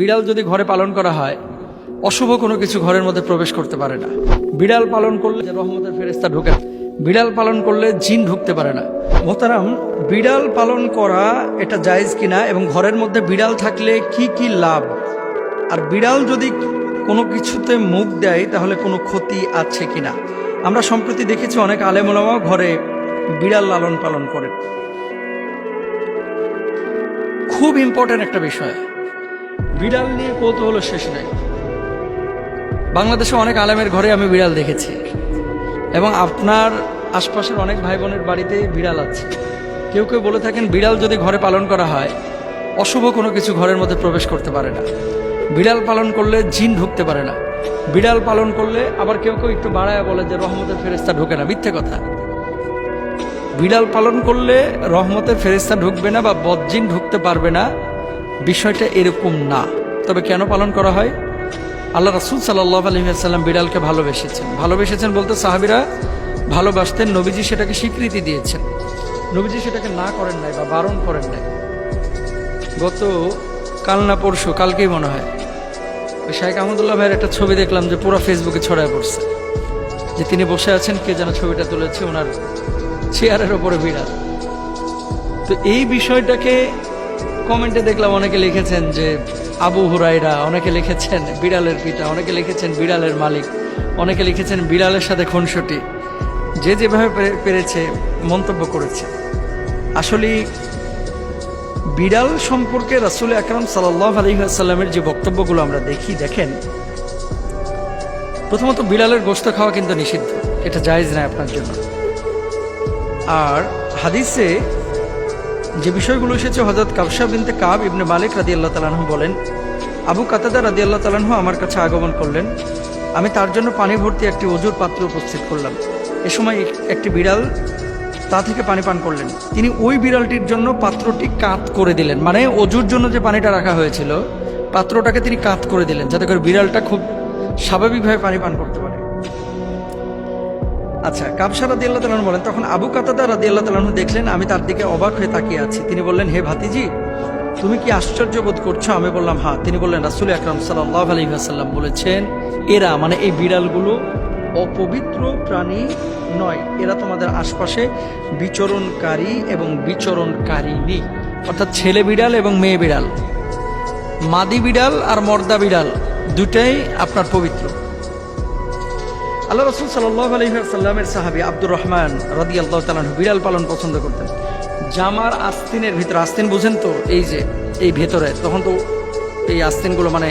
বিড়াল যদি ঘরে পালন করা হয়, অশুভ কোনো কিছু ঘরের মধ্যে প্রবেশ করতে পারে না। বিড়াল পালন করলে যে রহমতের ফেরেস্তা ঢোকে বিড়াল পালন করলে জিন ঢুকতে পারে না। মোহতারাম, বিড়াল পালন করা এটা জায়েজ কিনা এবং ঘরের মধ্যে বিড়াল থাকলে কি কি লাভ? আর বিড়াল যদি কোনো কিছুতে মুখ দেয়, তাহলে কোনো ক্ষতি আছে কিনা? আমরা সম্প্রতি দেখেছি অনেক আলেমোলামাও ঘরে বিড়াল লালন পালন করেন। খুব ইম্পর্ট্যান্ট একটা বিষয়। বিড়াল নিয়ে কৌতূহল শেষ নেই। বাংলাদেশে অনেক আলেমের ঘরে আমি বিড়াল দেখেছি এবং আপনার আশপাশের অনেক ভাই বোনের বাড়িতে বিড়াল আছে। কেউ কেউ বলে থাকেন, বিড়াল যদি ঘরে পালন করা হয়, অশুভ কোনো কিছু ঘরের মধ্যে প্রবেশ করতে পারে না। বিড়াল পালন করলে জিন ঢুকতে পারে না। বিড়াল পালন করলে আবার কেউ কেউ একটু বাড়ায় বলে যে রহমতের ফেরেস্তা ঢোকে না। মিথ্যে কথা। বিড়াল পালন করলে রহমতের ফেরেস্তা ঢুকবে না বা বজ্জিন ঢুকতে পারবে না। বিষয়টা এরকম না। তবে কেন পালন করা হয়? আল্লাহ রাসুল সাল্লাহ আলহিহাল্লাম বিড়ালকে ভালোবেসেছেন। ভালোবেসেছেন বলতে সাহাবিরা ভালোবাসতেন নবীজি সেটাকে স্বীকৃতি দিয়েছেন। নবীজি সেটাকে না করেন নাই বা বারণ করেন নাই। গত কাল না পরশু, কালকেই মনে হয়, ওই শাহেখ আহমদুল্লাহ ভাইয়ের একটা ছবি দেখলাম যে পুরো ফেসবুকে ছড়ায় পড়ছে। যে তিনি বসে আছেন, কে যেন ছবিটা তুলেছে, ওনার চেয়ারের ওপরে বিড়াল। তো এই বিষয়টাকে কমেন্টে দেখলাম অনেকে লিখেছেন যে আবু হুরাইরা অনেকে লিখেছেন বিড়ালের পিতা, অনেকে লিখেছেন বিড়ালের মালিক, অনেকে লিখেছেন বিড়ালের সাথে খুনসুটি। যে যেভাবে পেরেছে, মন্তব্য করেছে। আসলে বিড়াল সম্পর্কে রাসুল আকরাম সাল্লাহ আলহিহাসাল্লামের যে বক্তব্যগুলো আমরা দেখি, দেখেন, প্রথমত বিড়ালের গোস্ত খাওয়া কিন্তু নিষিদ্ধ। এটা জায়েজ নয় আপনার জন্য। আর হাদিসে যে বিষয়গুলো এসেছে হজরত কাবসা বিনতে কাব ইবনে মালিক রাদি আল্লাহ তালাহু বলেন, আবু কাতাদা রাদি আল্লাহ তালাহু আমার কাছে আগমন করলেন। আমি তার জন্য পানি ভর্তি একটি অজুর পাত্র উপস্থিত করলাম। এ সময় এক- একটি বিড়াল তা থেকে পানি পান করলেন। তিনি ওই বিড়ালটির জন্য পাত্রটি কাত করে দিলেন। মানে অজুর জন্য যে পানিটা রাখা হয়েছিল, পাত্রটাকে তিনি কাত করে দিলেন, যাতে করে বিড়ালটা খুব স্বাভাবিকভাবে পানি পান করতে পারে। আচ্ছা কাবসা রাদি আল্লাহ তালন বলেন, তখন আবু কাতাদা রাদি আল্লাহ তালন দেখলেন, আমি তার দিকে অবাক হয়ে তাকিয়ে আছি। তিনি বললেন, হে ভাতিজি, তুমি কি আশ্চর্য বোধ করছ? আমি বললাম হ্যাঁ। তিনি বললেন, রাসুল আকরাম সাল্লাহ আলহিহাসাল্লাম বলেছেন, এরা মানে এই বিড়ালগুলো অপবিত্র প্রাণী নয়। এরা তোমাদের আশপাশে বিচরণকারী এবং বিচরণকারিণী। অর্থাৎ ছেলে বিড়াল এবং মেয়ে বিড়াল। মাদি বিড়াল আর মর্দা বিড়াল দুটাই আপনার পবিত্র। আল্লাহ রসুল সাল্লাহ আলহিহাসাল্লামের সাহাবি আব্দুর রহমান রাদি আল্লাহ তালান বিড়াল পালন পছন্দ করতেন। জামার আস্তিনের ভিতরে, আস্তিন বুঝেন তো, এই যে, এই ভেতরে, তখন তো এই আস্তিনগুলো মানে